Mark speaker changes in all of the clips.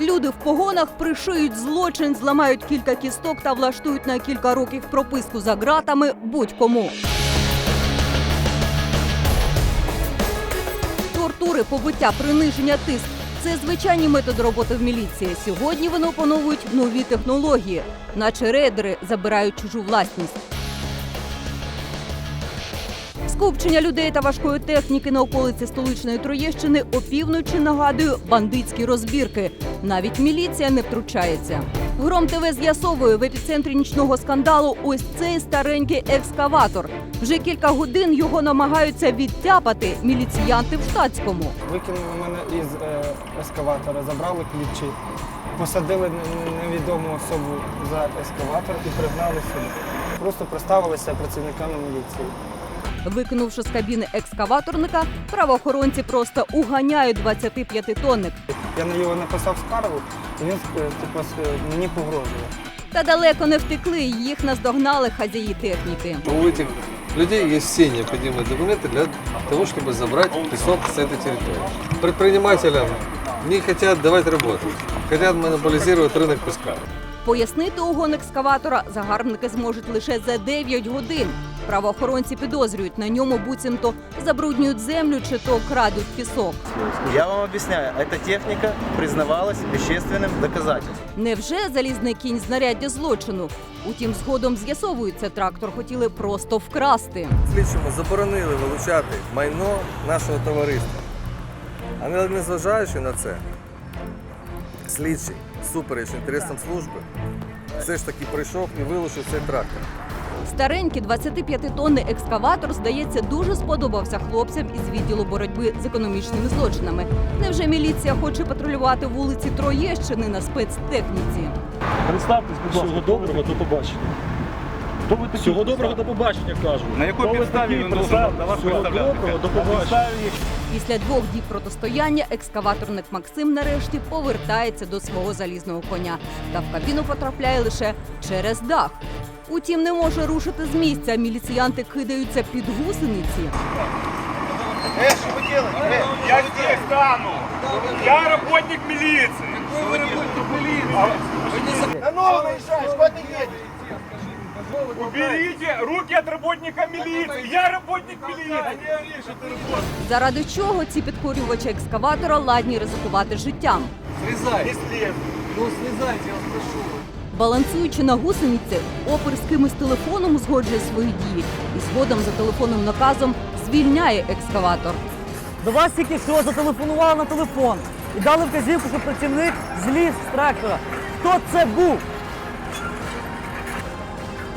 Speaker 1: Люди в погонах пришиють злочин, зламають кілька кісток та влаштують на кілька років прописку за ґратами будь-кому. Тортури, побиття, приниження, тиск це звичайні методи роботи в міліції. Сьогодні вони опановують нові технології, наче рейдери забирають чужу власність. Скупчення людей та важкої техніки на околиці столичної Троєщини опівночі нагадує бандитські розбірки. Навіть міліція не втручається. Гром ТВ з'ясовує в епіцентрі нічного скандалу ось цей старенький екскаватор. Вже кілька годин його намагаються відтяпати міліціянти в штатському.
Speaker 2: Викинули мене із е, ескаватора, забрали ключі, посадили не- не- невідому особу за ескаватор і пригнали сюди. Просто представилися працівниками міліції.
Speaker 1: Викинувши з кабіни екскаваторника, правоохоронці просто уганяють 25-тонник.
Speaker 2: Я на нього написав скаргу, і він е, типу, с- мені погрожував.
Speaker 1: Та далеко не втекли, їх наздогнали хазяї техніки.
Speaker 3: У этих людей есть все необходимые документы для того, чтобы забрать песок с этой территории. Предпринимателям не хотят давать работать, хотят монополизировать рынок песка.
Speaker 1: Пояснити угон екскаватора загарбники зможуть лише за 9 годин. Правоохоронці підозрюють, на ньому буцімто забруднюють землю чи то крадуть пісок.
Speaker 4: Я вам объясняю, эта техника признавалась вещественным доказательством.
Speaker 1: Невже залізний кінь знаряддя злочину? Утім, згодом з'ясовується, трактор хотіли просто вкрасти.
Speaker 3: Слідчому заборонили вилучати майно нашого товариства. Але незважаючи на це, слідчий, супереч інтересам служби, все ж таки прийшов і вилучив цей трактор.
Speaker 1: Старенький 25-тонний екскаватор, здається, дуже сподобався хлопцям із відділу боротьби з економічними злочинами. Невже міліція хоче патрулювати вулиці Троєщини на спецтехніці?
Speaker 5: Представтесь, будь ласка.
Speaker 6: Всього доброго, до побачення.
Speaker 5: Хто ви такі?
Speaker 6: Всього доброго, до побачення, кажу.
Speaker 4: На якій підставі він должен
Speaker 5: Представ-
Speaker 4: на вас
Speaker 5: Всього
Speaker 4: представляти?
Speaker 5: доброго, до побачення.
Speaker 1: Після двох діб протистояння екскаваторник Максим нарешті повертається до свого залізного коня та в кабіну потрапляє лише через дах. Утім, не може рушити з місця. Міліціянти кидаються під гусениці.
Speaker 7: Я здесь стану. Я работник милиции. Уберите руки от работника милиции. Я работник милиции.
Speaker 1: Заради чого ці підкорювачі екскаватора ладні ризикувати життям?
Speaker 7: Если
Speaker 1: Балансуючи на гусениці, опер з кимось телефоном узгоджує свої дії і згодом за телефонним наказом звільняє екскаватор.
Speaker 8: До вас тільки що зателефонували на телефон і дали вказівку, що працівник зліз з трактора. Хто це був?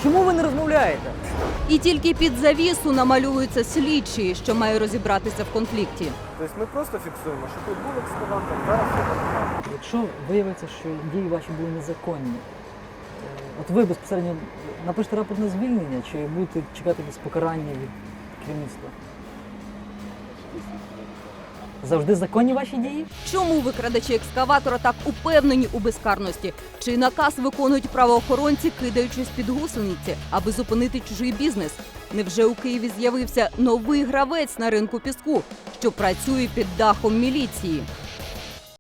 Speaker 8: Чому ви не розмовляєте?
Speaker 1: І тільки під завісу намалюються слідчі, що має розібратися в конфлікті.
Speaker 2: Тобто ми просто фіксуємо, що тут був ескаватор, зараз все
Speaker 8: Якщо виявиться, що дії ваші були незаконні, е, от ви безпосередньо напишете рапорт на звільнення чи будете чекати якесь покарання від керівництва? Завжди законні ваші дії?
Speaker 1: Чому викрадачі екскаватора так упевнені у безкарності? Чи наказ виконують правоохоронці, кидаючись під гусениці, аби зупинити чужий бізнес? Невже у Києві з'явився новий гравець на ринку піску, що працює під дахом міліції?